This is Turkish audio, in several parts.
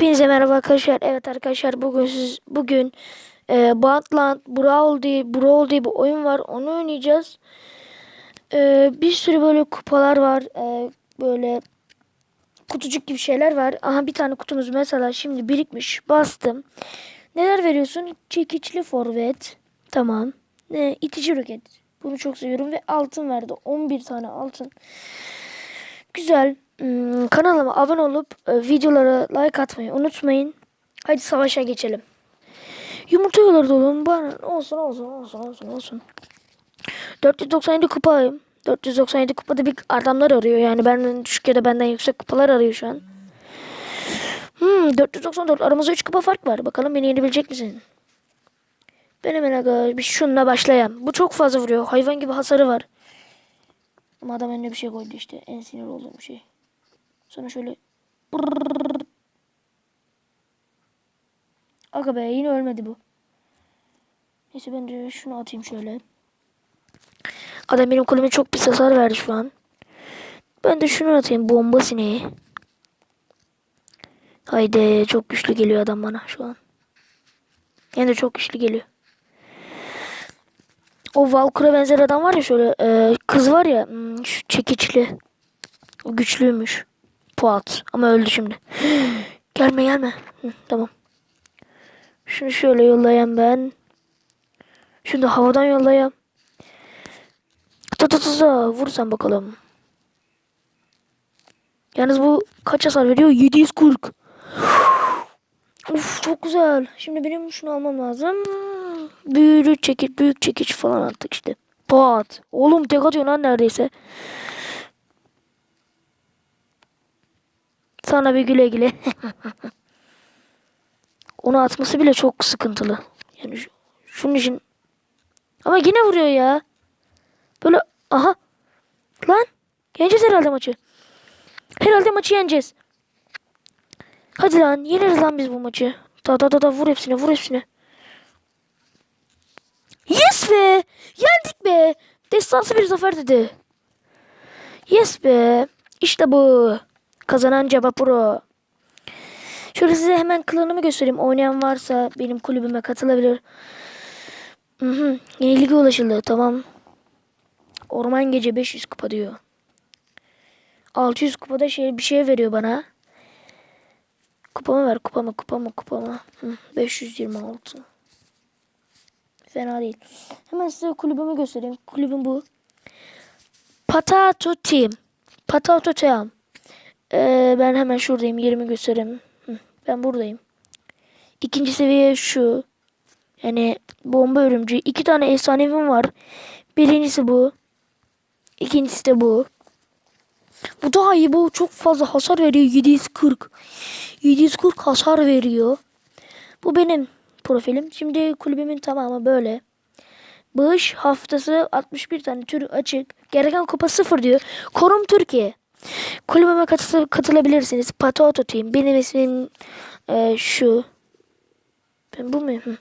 Hepinize merhaba arkadaşlar. Evet arkadaşlar bugün siz bugün e, Bantland Brawl diye Brawl diye bir oyun var. Onu oynayacağız. E, bir sürü böyle kupalar var. E, böyle kutucuk gibi şeyler var. Aha bir tane kutumuz mesela şimdi birikmiş. Bastım. Neler veriyorsun? Çekiçli forvet. Tamam. Ne? itici roket. Bunu çok seviyorum ve altın verdi. 11 tane altın. Güzel. Hmm, kanalıma abone olup e, videolara like atmayı unutmayın. Hadi savaşa geçelim. Yumurta yolları dolu. Bana olsun olsun olsun olsun olsun. 497 kupayım. 497 kupada bir adamlar arıyor. Yani benden düşük ya da benden yüksek kupalar arıyor şu an. Hmm, 494 aramızda 3 kupa fark var. Bakalım beni yenebilecek misin? Ben hemen bir şununla başlayayım. Bu çok fazla vuruyor. Hayvan gibi hasarı var. Ama adam önüne bir şey koydu işte. En sinir olduğum şey. Sonra şöyle. Aga be yine ölmedi bu. Neyse ben de şunu atayım şöyle. Adam benim kulüme çok pis hasar verdi şu an. Ben de şunu atayım bomba sineği. Haydi çok güçlü geliyor adam bana şu an. Yani çok güçlü geliyor. O Valkyr'a benzer adam var ya şöyle e, kız var ya hmm, şu çekiçli. O güçlüymüş. Puat. Ama öldü şimdi. gelme gelme. Tamam. Şunu şöyle yollayayım ben. Şunu da havadan yollayayım. Ta. Vur sen bakalım. Yalnız bu kaç hasar veriyor? 740. Uf çok güzel. Şimdi benim şunu almam lazım. Büyük çekiç, büyük çekiç falan attık işte. Pat. Oğlum tek atıyor lan neredeyse. Sana bir güle güle. Onu atması bile çok sıkıntılı. Yani şu, şunun için. Ama yine vuruyor ya. Böyle aha. Lan. Yeneceğiz herhalde maçı. Herhalde maçı yeneceğiz. Hadi lan yeneriz lan biz bu maçı. Da da da da vur hepsine vur hepsine. Yes be. Yendik be. Destansı bir zafer dedi. Yes be. İşte bu. Kazanan Caba Pro. Şöyle size hemen klanımı göstereyim. Oynayan varsa benim kulübüme katılabilir. Hı ulaşıldı. Tamam. Orman gece 500 kupa diyor. 600 kupada şey bir şey veriyor bana. Kupamı ver. Kupamı kupamı kupamı. Hı, 526. Fena değil. Hemen size kulübümü göstereyim. Kulübüm bu. Patato Team. Patato Team. Ee, ben hemen şuradayım. Yerimi göstereyim. Hı, ben buradayım. İkinci seviye şu. Yani bomba örümcüğü. İki tane efsanevim var. Birincisi bu. İkincisi de bu. Bu daha iyi. Bu çok fazla hasar veriyor. 740. 740 hasar veriyor. Bu benim profilim. Şimdi kulübümün tamamı böyle. Bağış haftası 61 tane tür açık. Gereken kupa 0 diyor. Korum Türkiye. Kulübüme katıl katılabilirsiniz. Patoto Team. Benim ismim e, şu. Ben bu? Hı.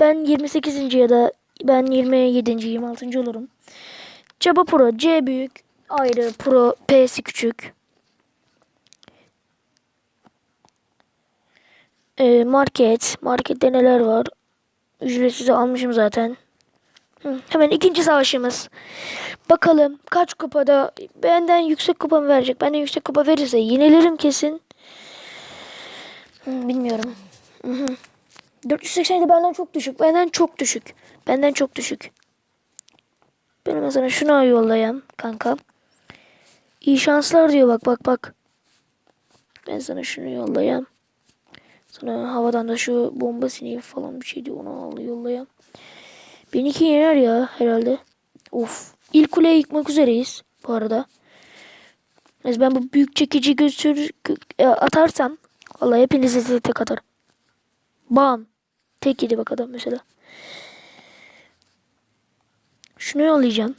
Ben 28. ya da ben 27. 26. olurum. Çaba Pro C büyük. Ayrı Pro P'si küçük. E, market. Markette neler var? Ücretsiz almışım zaten. Hemen ikinci savaşımız. Bakalım kaç kupada benden yüksek kupa mı verecek? Benden yüksek kupa verirse yenilerim kesin. Hmm, bilmiyorum. Hı hı. 487 benden çok düşük. Benden çok düşük. Benden çok düşük. Benim mesela şuna yollayan kanka. İyi şanslar diyor bak bak bak. Ben sana şunu yollayan. Sana havadan da şu bomba sineği falan bir şey diyor onu al yollayan. 1002 yener ya herhalde. Of. İlk kuleye yıkmak üzereyiz bu arada. Neyse ben bu büyük çekici götür e, atarsam vallahi hepinize size tek atarım. Bam. Tek yedi bak adam mesela. Şunu yollayacağım.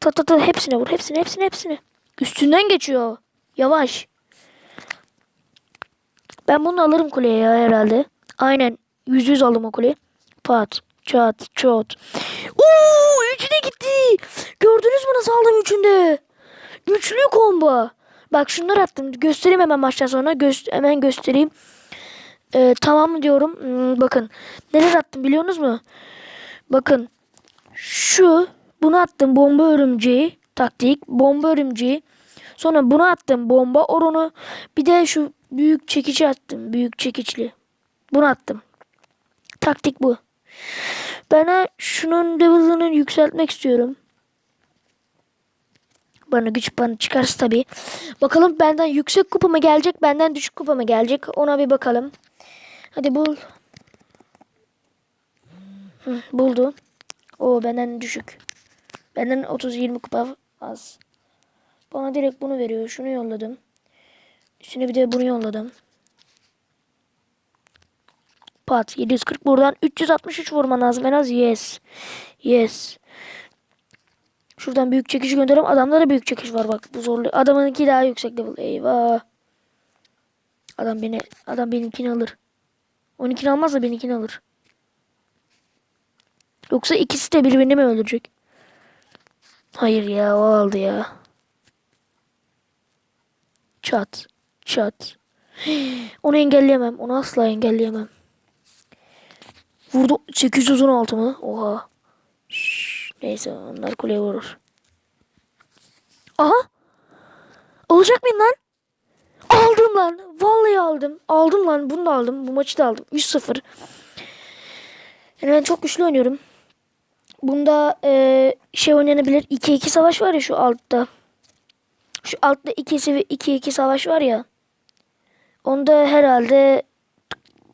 Ta ta ta hepsine vur. Hepsine hepsine hepsine. Üstünden geçiyor. Yavaş. Ben bunu alırım kuleye ya herhalde. Aynen. Yüz yüz aldım o kuleye. Pat. Çat. Çot. Uuu. Üçü de gitti. Gördünüz mü nasıl aldım üçünde? Üçlü komba. Bak şunları attım. Göstereyim hemen maçtan sonra. Göz, hemen göstereyim. Ee, tamam diyorum. Hmm, bakın. Neler attım biliyorsunuz mu? Bakın. Şu. Bunu attım. Bomba örümceği. Taktik. Bomba örümceği. Sonra bunu attım. Bomba orunu. Bir de şu büyük çekici attım. Büyük çekiçli. Bunu attım. Taktik bu. Ben ha şunun level'ını yükseltmek istiyorum. Bana güç bana çıkarsa tabii. Bakalım benden yüksek kupa mı gelecek, benden düşük kupa mı gelecek? Ona bir bakalım. Hadi bul. Hı, buldu. O benden düşük. Benden 30-20 kupa az. Bana direkt bunu veriyor. Şunu yolladım. Üstüne bir de bunu yolladım. Pat 740 buradan 363 vurman lazım en az. Yes. Yes. Şuradan büyük çekiş gönderelim. Adamda da büyük çekiş var bak. Bu zorlu. Adamınki daha yüksek level. Eyvah. Adam beni adam benimkini alır. Onunkini almaz da benimkini alır. Yoksa ikisi de birbirini mi öldürecek? Hayır ya o aldı ya. Çat. Çat. Onu engelleyemem. Onu asla engelleyemem. Vurdu 816 mı? Oha. Şşş, neyse onlar kuleye vurur. Aha. Olacak mıyım lan? Aldım lan. Vallahi aldım. Aldım lan. Bunu da aldım. Bu maçı da aldım. 3-0. Yani ben çok güçlü oynuyorum. Bunda e, şey oynanabilir. 2-2 savaş var ya şu altta. Şu altta 2-2 savaş var ya. Onda herhalde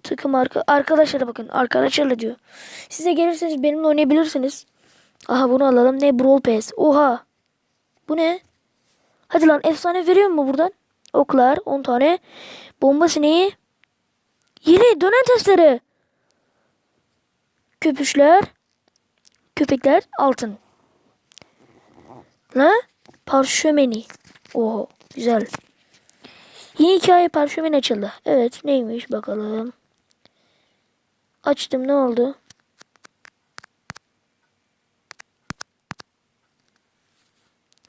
takım arka arkadaşlara bakın. Arkadaşlarla diyor. Size gelirseniz benimle oynayabilirsiniz. Aha bunu alalım. Ne Brawl Pass. Oha. Bu ne? Hadi lan efsane veriyor mu buradan? Oklar 10 tane. Bomba sineği. Yine dönen testleri. Köpüşler. Köpekler altın. Ne? Parşömeni. Oo güzel. Yeni hikaye parşömen açıldı. Evet neymiş bakalım. Açtım ne oldu?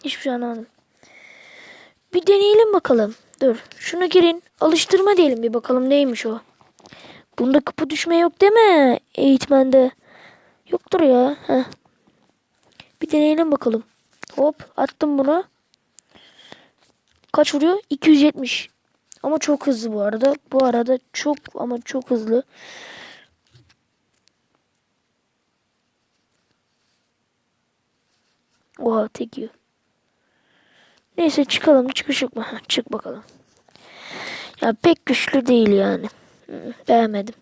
Hiçbir şey anlamadım. Bir deneyelim bakalım. Dur şunu girin. Alıştırma diyelim bir bakalım neymiş o. Bunda kapı düşme yok değil mi? Eğitmende. Yoktur ya. Heh. Bir deneyelim bakalım. Hop attım bunu. Kaç vuruyor? 270. Ama çok hızlı bu arada. Bu arada çok ama çok hızlı. Oha tek yiyor. Neyse çıkalım. Çıkış yok mu? Çık bakalım. Ya pek güçlü değil yani. Hı, Beğenmedim.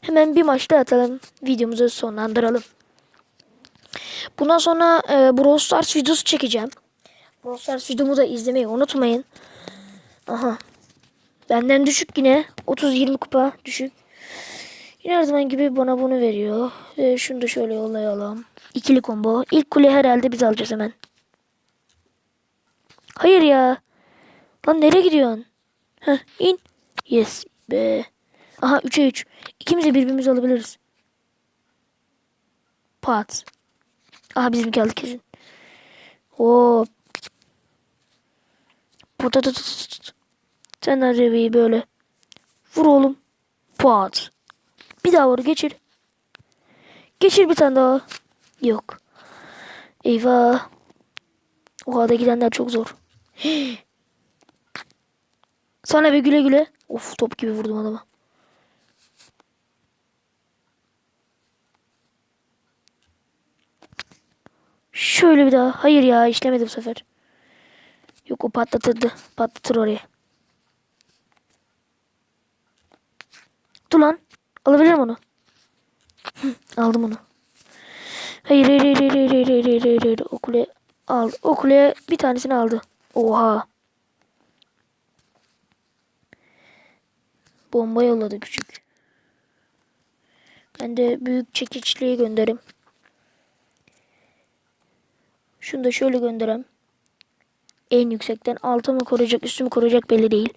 Hemen bir maçta atalım. Videomuzu sonlandıralım. Bundan sonra e, Brawl Stars videosu çekeceğim. Brawl Stars videomu da izlemeyi unutmayın. Aha. Benden düşük yine. 30-20 kupa düşük. Yine her zaman gibi bana bunu veriyor. Ve şunu da şöyle yollayalım. İkili combo. İlk kule herhalde biz alacağız hemen. Hayır ya. Lan nereye gidiyorsun? Heh in. Yes be. Aha 3'e 3. İkimiz de birbirimizi alabiliriz. Pat. Aha bizimki aldı kesin. Hop. Patatat. Sen arabayı böyle. Vur oğlum. Pat. Bir daha vur geçir. Geçir bir tane daha. Yok. Eyvah. Oha gidenler çok zor. Sana bir güle güle. Of top gibi vurdum adama. Şöyle bir daha. Hayır ya işlemedi bu sefer. Yok o patlatırdı. Patlatır oraya. Dur lan. Alabilirim onu. Aldım onu. Hayır hayır hayır hayır hayır hayır hayır hayır, hayır. O kule al. O bir tanesini aldı. Oha. Bomba yolladı küçük. Ben de büyük çekiçliği gönderim. Şunu da şöyle gönderem. En yüksekten altı mı koruyacak üstü mü koruyacak belli değil.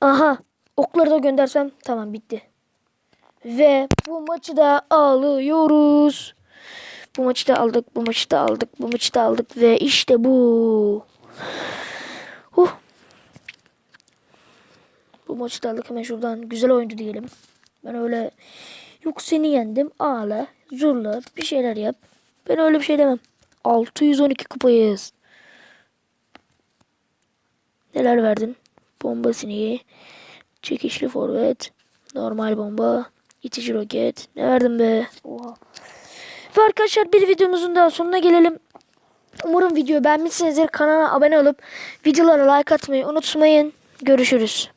Aha okları da göndersem tamam bitti. Ve bu maçı da alıyoruz. Bu maçı da aldık, bu maçı da aldık, bu maçı da aldık ve işte bu. Huh. Bu maçı da aldık hemen şuradan. Güzel oyundu diyelim. Ben öyle yok seni yendim ağla zurla bir şeyler yap. Ben öyle bir şey demem. 612 kupayız. Neler verdin? Bomba sineği. Çekişli forvet. Normal bomba. itici roket. Ne verdim be? Oha. Ve arkadaşlar bir videomuzun daha sonuna gelelim. Umarım video beğenmişsinizdir. Kanala abone olup videolara like atmayı unutmayın. Görüşürüz.